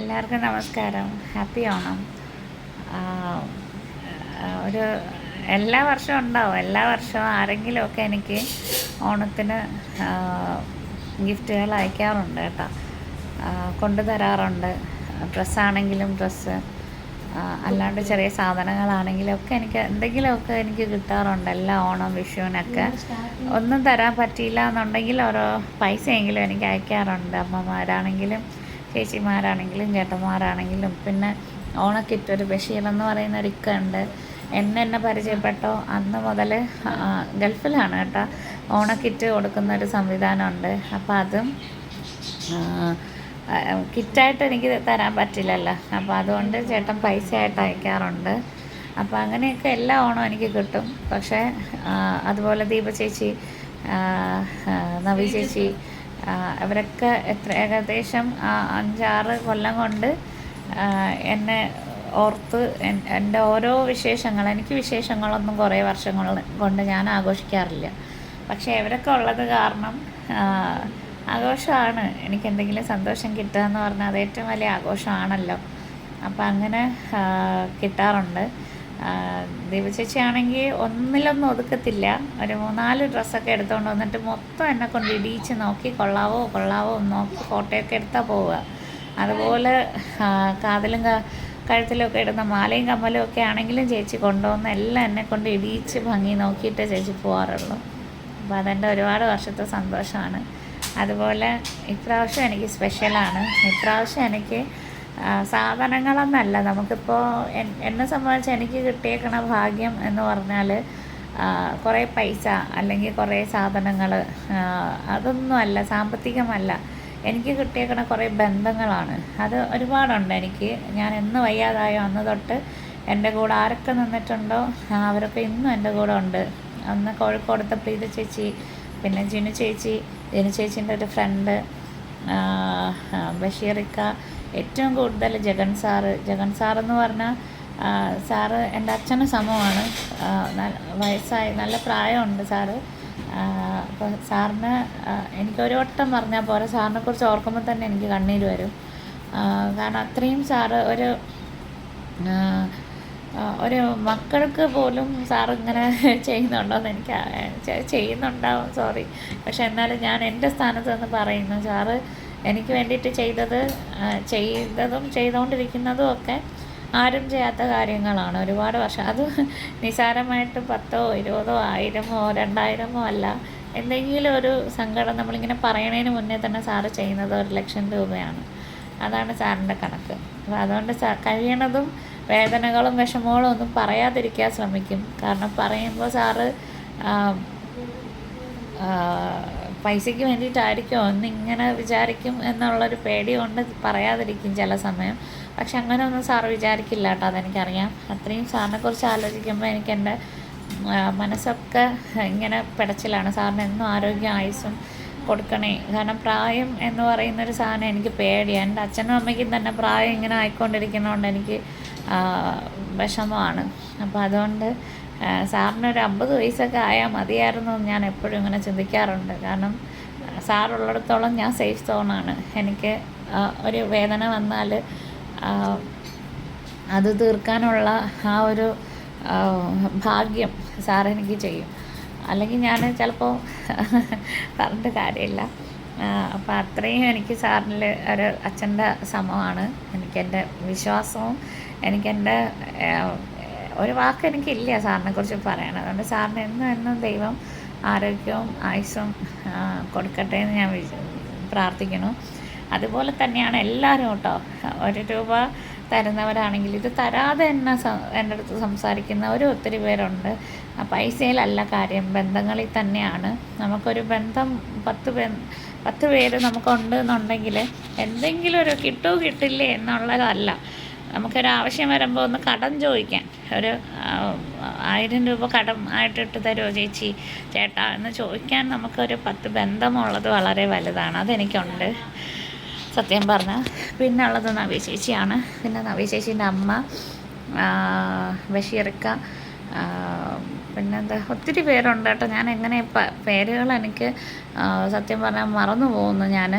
എല്ലാവർക്കും നമസ്കാരം. ഹാപ്പി ഓണം ഒരു എല്ലാ വർഷവും ഉണ്ടാവും. എല്ലാ വർഷവും ആരെങ്കിലുമൊക്കെ എനിക്ക് ഓണത്തിന് ഗിഫ്റ്റുകൾ അയക്കാറുണ്ട് കേട്ടോ. കൊണ്ടു തരാറുണ്ട്. ഡ്രസ്സാണെങ്കിലും ഡ്രസ്സ്. അല്ലാണ്ട് ചെറിയ സാധനങ്ങളാണെങ്കിലും ഒക്കെ എനിക്ക് എന്തെങ്കിലുമൊക്കെ എനിക്ക് കിട്ടാറുണ്ട്. എല്ലാ ഓണം വിഷുവിനൊക്കെ. ഒന്നും തരാൻ പറ്റിയില്ല എന്നുണ്ടെങ്കിൽ ഓരോ പൈസയെങ്കിലും എനിക്ക് അയക്കാറുണ്ട്. അമ്മമാരാണെങ്കിലും ചേച്ചിമാരാണെങ്കിലും ചേട്ടന്മാരാണെങ്കിലും പിന്നെ ഓണക്കിറ്റ് ഒരു ബഷീർ എന്ന് പറയുന്ന ഒരു ഇക്കുണ്ട് എന്നെ എന്നെ പരിചയപ്പെട്ടോ? അന്ന് മുതൽ ഗൾഫിലാണ് കേട്ടോ. ഓണക്കിറ്റ് കൊടുക്കുന്ന ഒരു സംവിധാനമുണ്ട്. അപ്പോൾ അതും കിറ്റായിട്ട് എനിക്ക് തരാൻ പറ്റില്ലല്ലോ. അപ്പോൾ അതുകൊണ്ട് ചേട്ടൻ പൈസ ആയിട്ട് അയക്കാറുണ്ട്. അപ്പോൾ അങ്ങനെയൊക്കെ എല്ലാ ഓണവും എനിക്ക് കിട്ടും. പക്ഷേ അതുപോലെ ദീപ ചേച്ചി നവി ചേച്ചി അവരൊക്കെ എത്ര ഏകദേശം അഞ്ചാറ് കൊല്ലം കൊണ്ട് എന്നെ ഓർത്ത് എൻ- എന്റെ ഓരോ വിശേഷങ്ങൾ എനിക്ക് വിശേഷങ്ങളൊന്നും കുറേ വർഷങ്ങൾ കൊണ്ട് ഞാൻ ആഘോഷിക്കാറില്ല. പക്ഷേ ഇവരൊക്കെ ഉള്ളത് കാരണം ആഘോഷമാണ്. എനിക്ക് എന്തെങ്കിലും സന്തോഷം കിട്ടുക എന്ന് പറഞ്ഞാൽ അത് ഏറ്റവും വലിയ ആഘോഷമാണല്ലോ. അപ്പം അങ്ങനെ കിട്ടാറുണ്ട്. ആ, ദീപ ചേച്ചി ആണെങ്കിൽ ഒന്നിലൊന്നും ഒതുക്കത്തില്ല. ഒരു മൂന്നാൽ ഡ്രസ്സൊക്കെ എടുത്തുകൊണ്ട് വന്നിട്ട് മൊത്തം എന്നെ കൊണ്ട് ഇടിയിച്ച് നോക്കി കൊള്ളാവോ കൊള്ളാവോ നോക്കി ഫോട്ടോയൊക്കെ എടുത്താൽ പോവുക. അതുപോലെ കാതിലും കഴുത്തിലൊക്കെ ഇടുന്ന മാലയും കമ്മലും ഒക്കെ ആണെങ്കിലും ചേച്ചി കൊണ്ടുവന്ന് എല്ലാം എന്നെ കൊണ്ട് ഇടിയിച്ച് ഭംഗി നോക്കിയിട്ടേ ചേച്ചി പോകാറുള്ളൂ അപ്പോൾ അതെന്റെ ഒരുപാട് വർഷത്തെ സന്തോഷമാണ്. അതുപോലെ ഇപ്രാവശ്യം എനിക്ക് സ്പെഷ്യലാണ് ഇപ്രാവശ്യം എനിക്ക് സാധനങ്ങളൊന്നല്ല. നമുക്കിപ്പോൾ എന്നെ സംബന്ധിച്ച് എനിക്ക് കിട്ടിയേക്കണ ഭാഗ്യം എന്ന് പറഞ്ഞാൽ കുറേ പൈസ അല്ലെങ്കിൽ കുറേ സാധനങ്ങൾ അതൊന്നുമല്ല സാമ്പത്തികമല്ല. എനിക്ക് കിട്ടിയേക്കണ കുറേ ബന്ധങ്ങളാണ്. അത് ഒരുപാടുണ്ട് എനിക്ക്. ഞാൻ എന്ന് വയ്യാതായോ അന്ന് തൊട്ട് എന്റെ കൂടെ ആരൊക്കെ നിന്നിട്ടുണ്ടോ അവരൊക്കെ ഇന്നും എന്റെ കൂടെ ഉണ്ട്. അന്ന് കോഴിക്കോടത്തെ പ്രീത ചേച്ചി പിന്നെ ജിനു ചേച്ചി ജിനു ചേച്ചീന്റെ ഒരു ഫ്രണ്ട് ബഷീറിക്ക ഏറ്റവും കൂടുതൽ ജഗൻ സാറ് ജഗൻ സാറെന്ന് പറഞ്ഞാൽ സാറ് എന്റെ അച്ഛന് സമമാണ്. വയസ്സായി നല്ല പ്രായമുണ്ട് സാറ്. അപ്പോൾ സാറിന് എനിക്കൊരു വട്ടം പറഞ്ഞാൽ പോരെ സാറിനെ കുറിച്ച് ഓർക്കുമ്പോൾ തന്നെ എനിക്ക് കണ്ണീര് വരും. കാരണം അത്രയും സാറ് ഒരു ഒരു മക്കൾക്ക് പോലും സാർ ഇങ്ങനെ ചെയ്യുന്നുണ്ടോ എന്ന് എനിക്ക് ചെയ്യുന്നുണ്ടാവും സോറി. പക്ഷെ എന്നാലും ഞാൻ എന്റെ സ്ഥാനത്ത് നിന്ന് പറയുന്നു സാറ് എനിക്ക് വേണ്ടിയിട്ട് ചെയ്തത് ചെയ്തതും ചെയ്തുകൊണ്ടിരിക്കുന്നതും ഒക്കെ ആരും ചെയ്യാത്ത കാര്യങ്ങളാണ്. ഒരുപാട് വർഷം അത് നിസാരമായിട്ട് പത്തോ ഇരുപതോ ആയിരമോ രണ്ടായിരമോ അല്ല എന്തെങ്കിലും ഒരു സങ്കടം നമ്മളിങ്ങനെ പറയണതിന് മുന്നേ തന്നെ സാറ് ചെയ്യുന്നത് ഒരു ലക്ഷം രൂപയാണ്. അതാണ് സാറിന്റെ കണക്ക്. അപ്പോൾ അതുകൊണ്ട് സാ കഴിയണതും വേദനകളും വിഷമങ്ങളും ഒന്നും പറയാതിരിക്കാൻ ശ്രമിക്കും. കാരണം പറയുമ്പോൾ സാറ് പൈസയ്ക്ക് വേണ്ടിയിട്ടായിരിക്കും ഒന്നിങ്ങനെ വിചാരിക്കും എന്നുള്ളൊരു പേടി കൊണ്ട് പറയാതിരിക്കും ചില സമയം. പക്ഷെ അങ്ങനെ ഒന്നും സാർ വിചാരിക്കില്ല കേട്ടോ അതെനിക്കറിയാം. അത്രയും സാറിനെ കുറിച്ച് ആലോചിക്കുമ്പോൾ എനിക്ക് എന്റെ മനസ്സൊക്കെ ഇങ്ങനെ പിടച്ചിലാണ്. സാറിന് എന്നും ആരോഗ്യം ആയുസും കൊടുക്കണേ. കാരണം പ്രായം എന്ന് പറയുന്നൊരു സാധനം എനിക്ക് പേടിയാണ് എന്റെ അച്ഛനും അമ്മയ്ക്കും തന്നെ പ്രായം ഇങ്ങനെ ആയിക്കൊണ്ടിരിക്കുന്നതുകൊണ്ട് എനിക്ക് വിഷമമാണ്. അപ്പോൾ അതുകൊണ്ട് ആ, സാറിന് ഒരു അമ്പത് വയസ്സൊക്കെ ആയാൽ മതിയായിരുന്നു എന്ന് ഞാൻ എപ്പോഴും ഇങ്ങനെ ചിന്തിക്കാറുണ്ട്. കാരണം സാറുള്ളിടത്തോളം ഞാൻ സേഫ് സോണാണ് എനിക്ക് ഒരു വേദന വന്നാൽ അത് തീർക്കാനുള്ള ആ ഒരു ഭാഗ്യം സാറെനിക്ക് ചെയ്യും. അല്ലെങ്കിൽ ഞാൻ ചിലപ്പോൾ പറഞ്ഞിട്ട് കാര്യമില്ല. അപ്പോൾ അത്രയും എനിക്ക് സാറിൽ ഒരു അച്ഛന്റെ സമമാണ് എനിക്കെന്റെ വിശ്വാസവും എനിക്കെന്റെ ഒരു വാക്ക് എനിക്കില്ല സാറിനെ കുറിച്ച് പറയണം അതുകൊണ്ട് സാറിന് എന്നും എന്നും ദൈവം ആരോഗ്യവും ആയുസ്സും ആ, കൊടുക്കട്ടെ എന്ന് ഞാൻ പ്രാർത്ഥിക്കുന്നു. അതുപോലെ തന്നെയാണ് എല്ലാവരും കേട്ടോ. ഒരു രൂപ തരുന്നവരാണെങ്കിൽ ഇത് തരാതെ എന്നെ സ- എന്റെ അടുത്ത് സംസാരിക്കുന്നവരും ഒത്തിരി പേരുണ്ട്. പൈസയിലല്ല കാര്യം. ബന്ധങ്ങളിൽ തന്നെയാണ്. നമുക്കൊരു ബന്ധം പത്ത് പത്ത് പേര് നമുക്കുണ്ട് എന്നുണ്ടെങ്കിൽ എന്തെങ്കിലും ഒരു കിട്ടുമോ കിട്ടില്ലേ എന്നുള്ളതല്ല. നമുക്കൊരു ആവശ്യം വരുമ്പോൾ ഒന്ന് കടം ചോദിക്കാം. ഒരു ആയിരം രൂപ കടം ആയിട്ടിട്ട് തരുമോ ചേച്ചി? ചേട്ടാ എന്ന് ചോദിക്കാൻ നമുക്കൊരു പത്ത് ബന്ധമുള്ളത് വളരെ വലുതാണ്. അതെനിക്കുണ്ട്. സത്യം പറഞ്ഞാൽ പിന്നെ ഉള്ളത് നവി ചേച്ചിയാണ്. പിന്നെ നവി ചേച്ചീന്റെ അമ്മ ബഷീർക്ക പിന്നെന്താ? ഒത്തിരി പേരുണ്ട് കേട്ടോ. ഞാൻ എങ്ങനെ പേരുകൾ എനിക്ക് സത്യം പറഞ്ഞാൽ മറന്നു പോകുന്നു ഞാൻ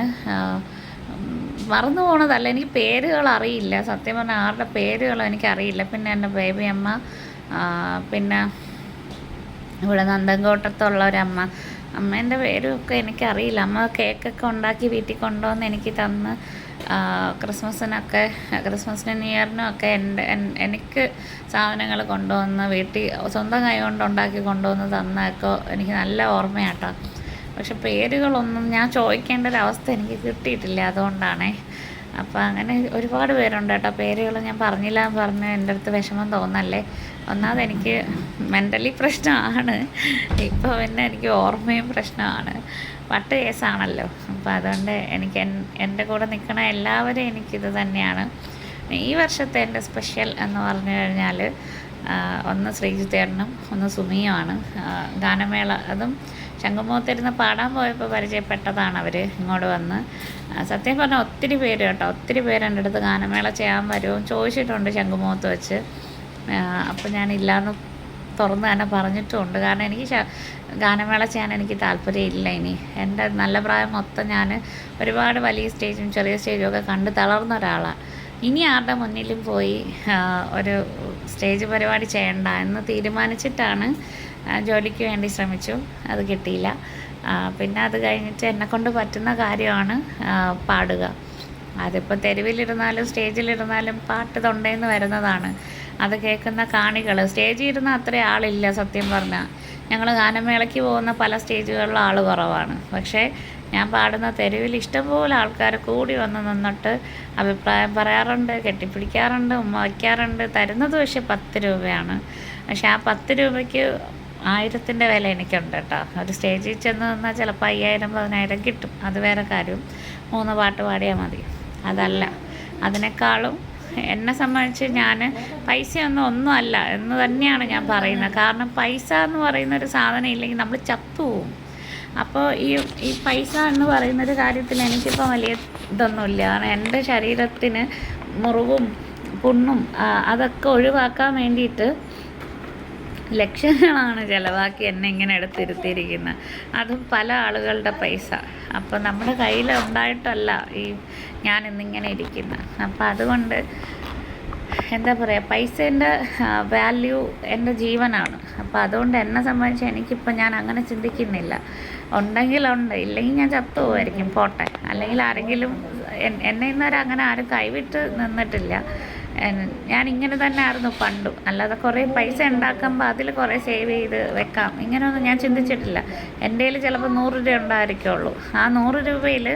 മറന്നു പോണതല്ല. എനിക്ക് പേരുകൾ അറിയില്ല സത്യം പറഞ്ഞാൽ ആരുടെ പേരുകളോ എനിക്കറിയില്ല. പിന്നെ എന്റെ ബേബി അമ്മ പിന്നെ ഇവിടെ നന്ദൻകോട്ടത്തുള്ള ഒരമ്മ അമ്മേന്റെ പേരുമൊക്കെ എനിക്കറിയില്ല. അമ്മ കേക്കൊക്കെ ഉണ്ടാക്കി വീട്ടിൽ കൊണ്ടുവന്ന് എനിക്ക് തന്ന് ക്രിസ്മസിനൊക്കെ ക്രിസ്മസിനും ന്യൂ ഇയറിനും ഒക്കെ എന്റെ എനിക്ക് സാധനങ്ങൾ കൊണ്ടുവന്ന് വീട്ടിൽ സ്വന്തം കൈ കൊണ്ട് ഉണ്ടാക്കി കൊണ്ടുവന്ന് തന്നൊക്കെ എനിക്ക് നല്ല ഓർമ്മയാട്ടോ. പക്ഷെ പേരുകളൊന്നും ഞാൻ ചോദിക്കേണ്ട ഒരവസ്ഥ എനിക്ക് കിട്ടിയിട്ടില്ല അതുകൊണ്ടാണേ. അപ്പോൾ അങ്ങനെ ഒരുപാട് പേരുണ്ട് കേട്ടോ. പേരുകൾ ഞാൻ പറഞ്ഞില്ല എന്ന് പറഞ്ഞ് എന്റെ അടുത്ത് വിഷമം തോന്നല്ലേ. ഒന്നാമത് എനിക്ക് മെന്റലി പ്രശ്നമാണ്. ഇപ്പോൾ പിന്നെ എനിക്ക് ഓർമ്മയും പ്രശ്നമാണ്. പട്ട് കേസാണല്ലോ. അപ്പോൾ അതുകൊണ്ട് എനിക്ക് എന്റെ കൂടെ നിൽക്കണ എല്ലാവരും എനിക്കിത് തന്നെയാണ്. ഈ വർഷത്തെ എന്റെ സ്പെഷ്യൽ എന്ന് പറഞ്ഞു കഴിഞ്ഞാൽ ഒന്ന് ശ്രീജിത്തേട്ടനും ഒന്ന് സുമിയുമാണ്. ഗാനമേള അതും ശംഖുമുഖത്തിരുന്ന് പാടാൻ പോയപ്പോൾ പരിചയപ്പെട്ടതാണ് അവർ ഇങ്ങോട്ട് വന്ന്. സത്യം പറഞ്ഞാൽ ഒത്തിരി പേര് കേട്ടോ. ഒത്തിരി പേര് എന്റെ അടുത്ത് ഗാനമേള ചെയ്യാൻ വരുമോ ചോദിച്ചിട്ടുണ്ട് ശംഖുമുഖത്ത് വെച്ച്. അപ്പോൾ ഞാൻ ഇല്ലയെന്ന് തുറന്ന് തന്നെ പറഞ്ഞിട്ടുമുണ്ട് കാരണം എനിക്ക് ഗാനമേള ചെയ്യാൻ എനിക്ക് താല്പര്യമില്ല ഇനി. എന്റെ നല്ല പ്രായം മൊത്തം ഞാൻ ഒരുപാട് വലിയ സ്റ്റേജും ചെറിയ സ്റ്റേജും ഒക്കെ കണ്ട് തളർന്ന ഒരാളാണ് ഇനി ആരുടെ മുന്നിലും പോയി ഒരു സ്റ്റേജ് പരിപാടി ചെയ്യണ്ട എന്ന് തീരുമാനിച്ചിട്ടാണ് ജോലിക്ക് വേണ്ടി ശ്രമിച്ചു. അത് കിട്ടിയില്ല. പിന്നെ അത് കഴിഞ്ഞിട്ട് എന്നെക്കൊണ്ട് പറ്റുന്ന കാര്യമാണ് പാടുക. അതിപ്പോൾ തെരുവിലിരുന്നാലും സ്റ്റേജിലിരുന്നാലും പാട്ട് തൊണ്ടേന്ന് വരുന്നതാണ്. അത് കേൾക്കുന്ന കാണികൾ സ്റ്റേജിൽ ഇരുന്ന അത്ര ആളില്ല സത്യം പറഞ്ഞാൽ ഞങ്ങൾ ഗാനമേളയ്ക്ക് പോകുന്ന പല സ്റ്റേജുകളിലും ആൾ കുറവാണ്. പക്ഷേ ഞാൻ പാടുന്ന തെരുവിൽ ഇഷ്ടംപോലെ ആൾക്കാർ കൂടി വന്ന് നിന്നിട്ട് അഭിപ്രായം പറയാറുണ്ട് കെട്ടിപ്പിടിക്കാറുണ്ട് ഉമ്മ വയ്ക്കാറുണ്ട്. തരുന്നത് പക്ഷേ പത്ത് രൂപയാണ്. പക്ഷേ ആ പത്ത് രൂപയ്ക്ക് ആയിരത്തിന്റെ വില എനിക്കുണ്ട് കേട്ടോ. ഒരു സ്റ്റേജിൽ ചെന്ന് നിന്നാൽ ചിലപ്പോൾ അയ്യായിരം പതിനായിരം കിട്ടും. അത് വേറെ കാര്യം. മൂന്ന് പാട്ട് പാടിയാൽ മതി. അതല്ല. അതിനേക്കാളും എന്നെ സംബന്ധിച്ച് ഞാൻ പൈസയൊന്നും ഒന്നും അല്ല എന്ന് തന്നെയാണ് ഞാൻ പറയുന്നത്. കാരണം പൈസ എന്ന് പറയുന്ന ഒരു സാധനം ഇല്ലെങ്കിൽ നമ്മൾ ചത്തുപോകും അപ്പോൾ ഈ ഈ പൈസ എന്ന് പറയുന്നൊരു കാര്യത്തിൽ എനിക്കിപ്പോൾ വലിയ ഇതൊന്നുമില്ല. കാരണം എന്റെ ശരീരത്തിന് മുറിവും പുണ്ണും അതൊക്കെ ഒഴിവാക്കാൻ വേണ്ടിയിട്ട് ലക്ഷങ്ങളാണ് ചിലവാക്കി എന്നെ ഇങ്ങനെ എടുത്തിരുത്തിയിരിക്കുന്നത് അതും പല ആളുകളുടെ പൈസ. അപ്പോൾ നമ്മുടെ കയ്യിൽ ഉണ്ടായിട്ടല്ല ഈ ഞാൻ ഇന്നിങ്ങനെ ഇരിക്കുന്നത് അപ്പോൾ അതുകൊണ്ട് എന്താ പറയുക പൈസേന്റെ വാല്യൂ എന്റെ ജീവനാണ്. അപ്പോൾ അതുകൊണ്ട് എന്നെ സംബന്ധിച്ച് എനിക്കിപ്പോൾ ഞാൻ അങ്ങനെ ചിന്തിക്കുന്നില്ല. ഉണ്ടെങ്കിലുണ്ട് ഇല്ലെങ്കിൽ ഞാൻ ചത്തുപോകായിരിക്കും പോട്ടെ. അല്ലെങ്കിൽ ആരെങ്കിലും എന്നെ ഇന്നുവരെ അങ്ങനെ ആരും കൈവിട്ട് നിന്നിട്ടില്ല. ഞാൻ ഇങ്ങനെ തന്നെ ആയിരുന്നു പണ്ടും. അല്ലാതെ കുറേ പൈസ ഉണ്ടാക്കുമ്പോൾ അതിൽ കുറേ സേവ് ചെയ്ത് വെക്കാം. ഇങ്ങനെയൊന്നും ഞാൻ ചിന്തിച്ചിട്ടില്ല. എന്റെ കയ്യിൽ ചിലപ്പോൾ നൂറ് രൂപ ഉണ്ടായിരിക്കുള്ളൂ. ആ നൂറ് രൂപയിൽ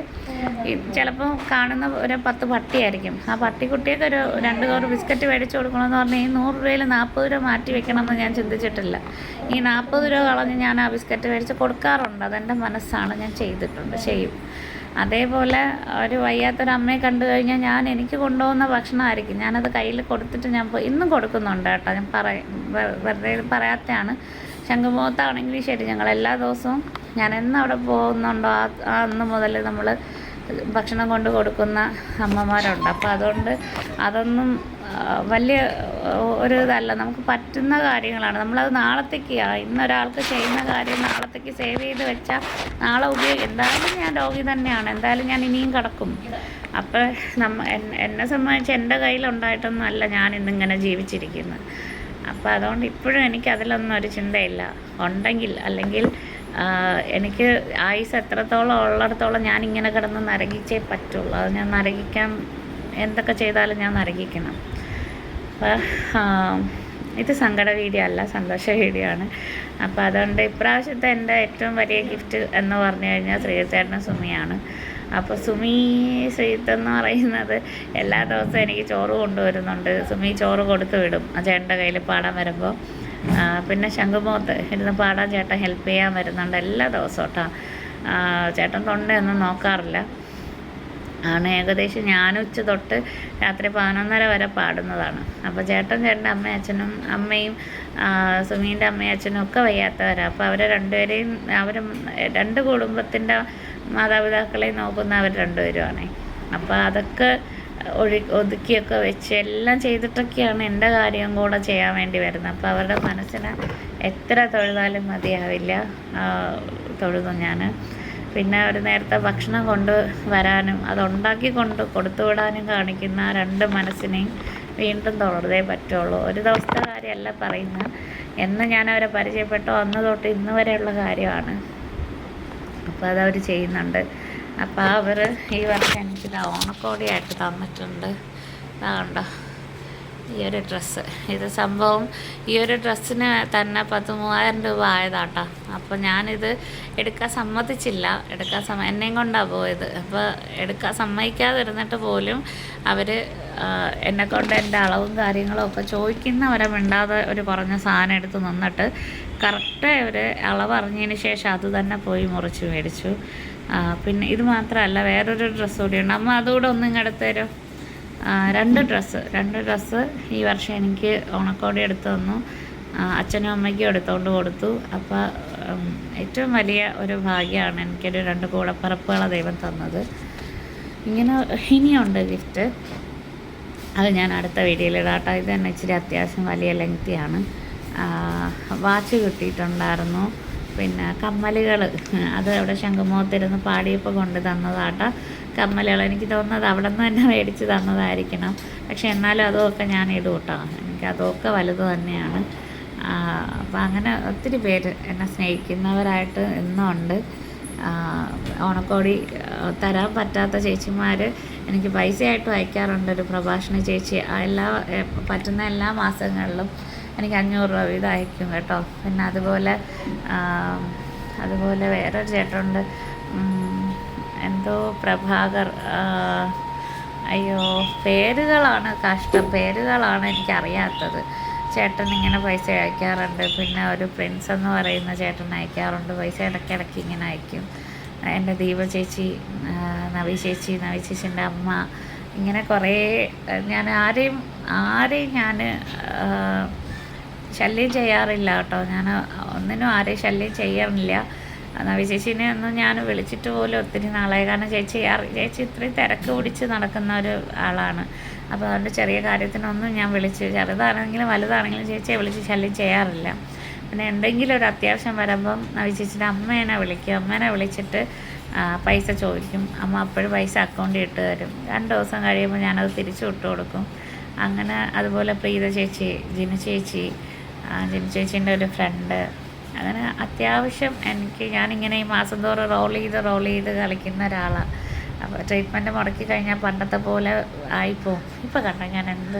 ചിലപ്പോൾ കാണുന്ന ഒരു പത്ത് പട്ടിയായിരിക്കും ആ പട്ടിക്കുട്ടിയൊക്കെ ഒരു രണ്ട് കവർ ബിസ്ക്കറ്റ് മേടിച്ചു കൊടുക്കണമെന്ന് പറഞ്ഞാൽ ഈ നൂറ് രൂപയിൽ നാൽപ്പത് രൂപ മാറ്റി വെക്കണമെന്ന് ഞാൻ ചിന്തിച്ചിട്ടില്ല. ഈ നാൽപ്പത് രൂപ കളഞ്ഞ് ഞാൻ ആ ബിസ്ക്കറ്റ് മേടിച്ച് കൊടുക്കാറുണ്ട്. അതെന്റെ മനസ്സാണ് ഞാൻ ചെയ്തിട്ടുണ്ട്. ചെയ്യും. അതേപോലെ ഒരു വയ്യാത്തൊരു അമ്മയെ കണ്ടു കഴിഞ്ഞാൽ ഞാൻ എനിക്ക് കൊണ്ടുപോകുന്ന ഭക്ഷണമായിരിക്കും. ഞാനത് കയ്യിൽ കൊടുത്തിട്ട് ഞാൻ ഇന്നും കൊടുക്കുന്നുണ്ട് കേട്ടോ. ഞാൻ പറയും വെ- വെറുതെ പറയാത്തതാണ്. ശംഖുമുഖത്താണെങ്കിലും ശരി ഞങ്ങൾ എല്ലാ ദിവസവും ഞാൻ എന്ന് അവിടെ പോകുന്നുണ്ടോ. ആ അന്ന് മുതൽ നമ്മൾ ഭക്ഷണം കൊണ്ട് കൊടുക്കുന്ന അമ്മമാരുണ്ട്. അപ്പോൾ അതുകൊണ്ട് അതൊന്നും വലിയ ഒരു ഇതല്ല നമുക്ക് പറ്റുന്ന കാര്യങ്ങളാണ്. നമ്മളത് നാളത്തേക്ക് ഇന്നൊരാൾക്ക് ചെയ്യുന്ന കാര്യം നാളത്തേക്ക് സേവ് ചെയ്ത് വെച്ചാൽ നാളെ ഉപയോഗി എന്തായാലും ഞാൻ രോഗി തന്നെയാണ്. എന്തായാലും ഞാൻ ഇനിയും കിടക്കും. അപ്പോൾ നമ്മ എന്നെ സംബന്ധിച്ച് എന്റെ കയ്യിലുണ്ടായിട്ടൊന്നും അല്ല ഞാൻ ഇന്നിങ്ങനെ ജീവിച്ചിരിക്കുന്നത്. അപ്പോൾ അതുകൊണ്ട് ഇപ്പോഴും എനിക്ക് അതിലൊന്നും ഒരു ചിന്തയില്ല. ഉണ്ടെങ്കിൽ അല്ലെങ്കിൽ എനിക്ക് ആയുസ് എത്രത്തോളം ഉള്ളിടത്തോളം ഞാൻ ഇങ്ങനെ കിടന്ന് നരകിച്ചേ പറ്റുള്ളൂ. അത് ഞാൻ നരകിക്കാൻ എന്തൊക്കെ ചെയ്താലും ഞാൻ നരകിക്കണം. അപ്പോൾ ഇത് സങ്കട വീഡിയോ അല്ല സന്തോഷ വീഡിയോ ആണ്. അപ്പോൾ അതുകൊണ്ട് ഇപ്രാവശ്യത്തെ എന്റെ ഏറ്റവും വലിയ ഗിഫ്റ്റ് എന്ന് പറഞ്ഞു കഴിഞ്ഞാൽ ശ്രീചേട്ടനും സുമിയാണ്. അപ്പോൾ സുമി ശ്രീത്ത് എന്ന് പറയുന്നത് എല്ലാ ദിവസവും എനിക്ക് ചോറ് കൊണ്ടുവരുന്നുണ്ട്. സുമി ചോറ് കൊടുത്തു വിടും. ചേട്ടന്റെ കയ്യിൽ പാടാൻ വരുമ്പോൾ. പിന്നെ ശംഖുമുഖത്ത് ഇരുന്ന് പാടാൻ ചേട്ടൻ ഹെൽപ്പ് ചെയ്യാൻ വരുന്നുണ്ട് എല്ലാ ദിവസവും കേട്ടോ ചേട്ടൻ തൊണ്ടയൊന്നും നോക്കാറില്ല. ആണ്. ഏകദേശം ഞാൻ ഉച്ച തൊട്ട് രാത്രി പതിനൊന്നര വരെ പാടുന്നതാണ്. അപ്പോൾ ചേട്ടൻ ചേട്ടന്റെ അമ്മയും അച്ഛനും അമ്മയും സുമീന്റെ അമ്മയും അച്ഛനും ഒക്കെ വയ്യാത്തവരാണ് അപ്പോൾ അവരെ രണ്ടുപേരെയും അവർ രണ്ട് കുടുംബത്തിന്റെ മാതാപിതാക്കളെയും നോക്കുന്ന അവർ രണ്ടുപേരുമാണ്. അപ്പോൾ അതൊക്കെ ഒഴി ഒതുക്കിയൊക്കെ വെച്ച് എല്ലാം ചെയ്തിട്ടൊക്കെയാണ് എന്റെ കാര്യം കൂടെ ചെയ്യാൻ വേണ്ടി വരുന്നത്. അപ്പോൾ അവരുടെ മനസ്സിന് എത്ര തൊഴുതാലും മതിയാവില്ല തൊഴുതും ഞാൻ. പിന്നെ ഒരു നേരത്തെ ഭക്ഷണം കൊണ്ട് വരാനും അത് ഉണ്ടാക്കി കൊണ്ട് കൊടുത്തു വിടാനും കാണിക്കുന്ന രണ്ട് മനസ്സിനെയും വീണ്ടും തുടർന്നേ പറ്റുള്ളൂ. ഒരു ദിവസത്തെ കാര്യമല്ല പറയുന്നത്. എന്ന് ഞാൻ അവരെ പരിചയപ്പെട്ടോ. അന്ന് തൊട്ട് ഇന്ന് വരെയുള്ള കാര്യമാണ്. അപ്പോൾ അതവർ ചെയ്യുന്നുണ്ട്. അപ്പോൾ അവർ ഈ വർഷം എനിക്കിത് ഓണക്കോടിയായിട്ട് തന്നിട്ടുണ്ട്. അതുകൊണ്ടോ ഈ ഒരു ഡ്രസ്സ് ഇത് സംഭവം ഈ ഒരു ഡ്രസ്സിന് തന്നെ പത്ത് മൂവായിരം രൂപ ആയതാട്ടോ. അപ്പോൾ ഞാനിത് എടുക്കാൻ സമ്മതിച്ചില്ല. എടുക്കാൻ സമ്മ എന്നെയും കൊണ്ടാണ് പോയത്. അപ്പോൾ എടുക്കാൻ സമ്മതിക്കാതിരുന്നിട്ട് പോലും അവർ എന്നെ കൊണ്ട് എന്റെ അളവും കാര്യങ്ങളും ഒക്കെ ചോദിക്കുന്നവരെ മിണ്ടാതെ ഒരു പറഞ്ഞ സാധനം എടുത്ത് നിന്നിട്ട് കറക്റ്റ് ഒരു അളവ് അറിഞ്ഞതിന് ശേഷം അത് തന്നെ പോയി മുറിച്ച് മേടിച്ചു. പിന്നെ ഇത് മാത്രമല്ല വേറൊരു ഡ്രസ്സ് കൂടിയുണ്ട് അമ്മ അതുകൂടെ ഒന്നും ഇങ്ങെടുത്ത് തരും? രണ്ട് ഡ്രസ്സ് രണ്ട് ഡ്രസ്സ് ഈ വർഷം എനിക്ക് ഓണക്കോടി എടുത്തു തന്നു. അച്ഛനും അമ്മയ്ക്കും എടുത്തുകൊണ്ട് കൊടുത്തു. അപ്പോൾ ഏറ്റവും വലിയ ഒരു ഭാഗ്യമാണ് എനിക്കൊരു രണ്ട് കൂടപ്പറപ്പുകളെ ദൈവം തന്നത്. ഇങ്ങനെ ഇനിയുണ്ട് ഗിഫ്റ്റ്. അത് ഞാൻ അടുത്ത വീഡിയോയിൽ ഇടാട്ടോ. ഇത് തന്നെ ഇച്ചിരി അത്യാവശ്യം വലിയ ലെങ്തിയാണ് വാച്ച് കിട്ടിയിട്ടുണ്ടായിരുന്നു. പിന്നെ കമ്മലുകൾ അത് അവിടെ ശംഖുമുഖത്തിരുന്ന് പാടിയപ്പോൾ കൊണ്ട് തന്നതാട്ടോ. കമ്മലുകൾ എനിക്ക് തോന്നുന്നത് അവിടെ നിന്ന് തന്നെ മേടിച്ച് തന്നതായിരിക്കണം. പക്ഷെ എന്നാലും അതുമൊക്കെ ഞാൻ ഇടും കേട്ടോ. എനിക്ക് അതൊക്കെ വലുത് തന്നെയാണ്. അപ്പം അങ്ങനെ ഒത്തിരി പേര് എന്നെ സ്നേഹിക്കുന്നവരായിട്ട് ഇന്നും ഉണ്ട് ഓണക്കോടി തരാൻ പറ്റാത്ത ചേച്ചിമാർ എനിക്ക് പൈസയായിട്ടും അയക്കാറുണ്ട്. ഒരു പ്രഭാഷണ ചേച്ചി എല്ലാ പറ്റുന്ന എല്ലാ മാസങ്ങളിലും എനിക്ക് അഞ്ഞൂറ് രൂപ വീതം അയക്കും കേട്ടോ. പിന്നെ അതുപോലെ അതുപോലെ വേറൊരു ചേട്ടനുണ്ട്. എന്തോ പ്രഭാകർ അയ്യോ പേരുകളാണ് കഷ്ടം. പേരുകളാണ് എനിക്കറിയാത്തത്. ചേട്ടൻ ഇങ്ങനെ പൈസ അയക്കാറുണ്ട്. പിന്നെ ഒരു പ്രിൻസ് എന്ന് പറയുന്ന ചേട്ടൻ അയക്കാറുണ്ട്. പൈസ ഇടയ്ക്കിടയ്ക്ക് ഇങ്ങനെ അയക്കും. എന്റെ ദീപ ചേച്ചി നവി ചേച്ചി നവി ചേച്ചീന്റെ അമ്മ ഇങ്ങനെ കുറേ ഞാൻ ആരെയും ആരെയും ഞാൻ ശല്യം ചെയ്യാറില്ല കേട്ടോ. ഞാൻ ഒന്നിനും ആരെയും ശല്യം ചെയ്യാറില്ല. നവി വിശേഷിനെ ഒന്നും ഞാൻ വിളിച്ചിട്ട് പോലും ഒത്തിരി നാളായി. കാരണം ചേച്ചി ചേച്ചി ഇത്രയും തിരക്ക് പിടിച്ച് നടക്കുന്ന ഒരു ആളാണ്. അപ്പോൾ അതുകൊണ്ട് ചെറിയ കാര്യത്തിനൊന്നും ഞാൻ വിളിച്ച് ചെറുതാണെങ്കിലും വലുതാണെങ്കിലും ചേച്ചിയെ വിളിച്ച് ശല്യം ചെയ്യാറില്ല. പിന്നെ എന്തെങ്കിലും ഒരു അത്യാവശ്യം വരുമ്പം നവി ചേച്ചിയുടെ അമ്മേനെ വിളിക്കും. അമ്മേനെ വിളിച്ചിട്ട് പൈസ ചോദിക്കും. അമ്മ അപ്പോഴും പൈസ അക്കൗണ്ടിൽ ഇട്ട് തരും. രണ്ട് ദിവസം കഴിയുമ്പോൾ ഞാനത് തിരിച്ചു വിട്ട് കൊടുക്കും. അങ്ങനെ അതുപോലെ പ്രീത ചേച്ചി ജിനു ചേച്ചി ജിനു ചേച്ചീന്റെ ഒരു ഫ്രണ്ട് അങ്ങനെ അത്യാവശ്യം എനിക്ക് ഞാനിങ്ങനെ ഈ മാസം തോറും റോൾ ചെയ്ത് റോൾ ചെയ്ത് കളിക്കുന്ന ഒരാളാണ് അപ്പോൾ ട്രീറ്റ്മെന്റ് മുടക്കി കഴിഞ്ഞാൽ പണ്ടത്തെ പോലെ ആയിപ്പോവും. ഇപ്പം കണ്ടോ ഞാൻ എന്ത്?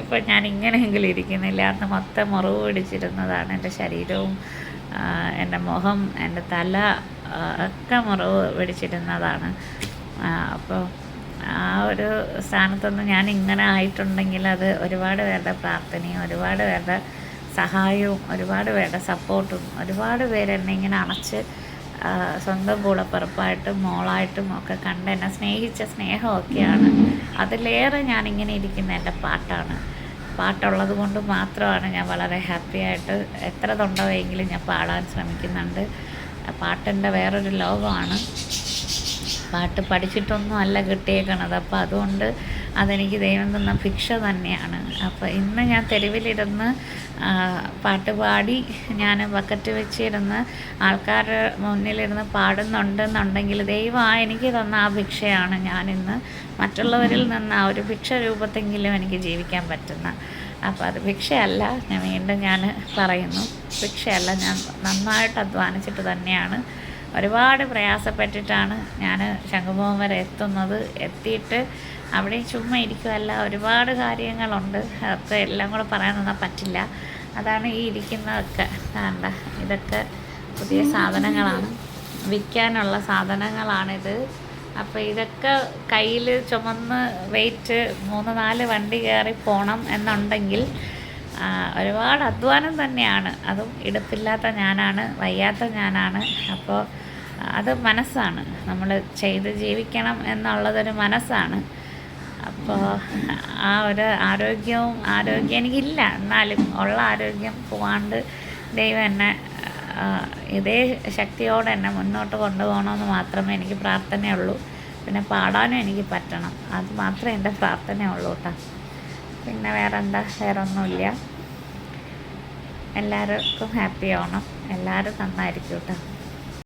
ഇപ്പം ഞാൻ ഇങ്ങനെയെങ്കിലും ഇരിക്കുന്നില്ല. അന്ന് മൊത്തം മുറിവ് പിടിച്ചിരുന്നതാണ് എന്റെ ശരീരവും എന്റെ മുഖം എന്റെ തല ഒക്കെ മുറിവ് പിടിച്ചിരുന്നതാണ്. അപ്പോൾ ആ ഒരു സ്ഥാനത്തൊന്നും ഞാൻ ഇങ്ങനെ ആയിട്ടുണ്ടെങ്കിൽ അത് ഒരുപാട് പേരുടെ പ്രാർത്ഥനയും ഒരുപാട് പേരുടെ സഹായവും ഒരുപാട് പേരുടെ സപ്പോർട്ടും ഒരുപാട് പേരെന്നെ ഇങ്ങനെ അണച്ച് സ്വന്തം കൂടപ്പിറപ്പായിട്ടും മോളായിട്ടും ഒക്കെ കണ്ട് എന്നെ സ്നേഹിച്ച സ്നേഹമൊക്കെയാണ്. അതിലേറെ ഞാനിങ്ങനെ ഇരിക്കുന്ന എന്റെ പാട്ടാണ്. പാട്ടുള്ളത് കൊണ്ട് മാത്രമാണ് ഞാൻ വളരെ ഹാപ്പിയായിട്ട് എത്ര തൊണ്ടവെങ്കിലും ഞാൻ പാടാൻ ശ്രമിക്കുന്നുണ്ട്. പാട്ടിന്റെ വേറൊരു ലോകമാണ്. പാട്ട് പഠിച്ചിട്ടൊന്നും അല്ല കിട്ടിയേക്കണത്. അപ്പോൾ അതുകൊണ്ട് അതെനിക്ക് ദൈവം തന്ന ഭിക്ഷ തന്നെയാണ്. അപ്പോൾ ഇന്ന് ഞാൻ തെരുവിലിരുന്ന് ആ, പാട്ട് പാടി ഞാൻ ബക്കറ്റ് വെച്ചിരുന്ന് ആൾക്കാരുടെ മുന്നിലിരുന്ന് പാടുന്നുണ്ടെന്നുണ്ടെങ്കിൽ ദൈവം ആ എനിക്ക് തന്ന ആ ഭിക്ഷയാണ് ഞാനിന്ന് മറ്റുള്ളവരിൽ നിന്ന് ആ ഒരു ഭിക്ഷ രൂപത്തെങ്കിലും എനിക്ക് ജീവിക്കാൻ പറ്റുന്ന. അപ്പോൾ അത് ഭിക്ഷയല്ല ഞാൻ വീണ്ടും ഞാൻ പറയുന്നു. ഭിക്ഷയല്ല ഞാൻ നന്നായിട്ട് അധ്വാനിച്ചിട്ട് തന്നെയാണ് ഒരുപാട് പ്രയാസപ്പെട്ടിട്ടാണ് ഞാൻ ശംഖുമുഖം വരെ എത്തുന്നത്. എത്തിയിട്ട് അവിടെ ചുമ്മാ ഇരിക്കുമല്ല ഒരുപാട് കാര്യങ്ങളുണ്ട്. അതൊക്കെ എല്ലാം കൂടെ പറയാൻ പറ്റില്ല. അതാണ് ഈ ഇരിക്കുന്നതൊക്കെ. വേണ്ട ഇതൊക്കെ പുതിയ സാധനങ്ങളാണ്. വിൽക്കാനുള്ള സാധനങ്ങളാണിത്. അപ്പോൾ ഇതൊക്കെ കയ്യിൽ ചുമന്ന് വെയിറ്റ് മൂന്ന് നാല് വണ്ടി കയറി പോകണം എന്നുണ്ടെങ്കിൽ ഒരുപാട് അധ്വാനം തന്നെയാണ്. അതും ഇടുപ്പില്ലാത്ത ഞാനാണ് വയ്യാത്ത ഞാനാണ്. അപ്പോൾ അത് മനസ്സാണ്. നമ്മൾ ചെയ്ത് ജീവിക്കണം എന്നുള്ളതൊരു മനസ്സാണ്. അപ്പോൾ ആ ഒരു ആരോഗ്യവും ആരോഗ്യം എനിക്കില്ല. എന്നാലും ഉള്ള ആരോഗ്യം പോവാണ്ട് ദൈവം എന്നെ ഇതേ ശക്തിയോടെ എന്നെ മുന്നോട്ട് കൊണ്ടുപോകണമെന്ന് മാത്രമേ എനിക്ക് പ്രാർത്ഥനയുള്ളൂ. പിന്നെ പാടാനും എനിക്ക് പറ്റണം. അത് മാത്രമേ എന്റെ പ്രാർത്ഥനയുള്ളൂ കേട്ടോ. പിന്നെ വേറെന്താ? വേറൊന്നുമില്ല. എല്ലാവർക്കും ഹാപ്പി ആവണം. എല്ലാവരും നന്നായിരിക്കും കേട്ടോ.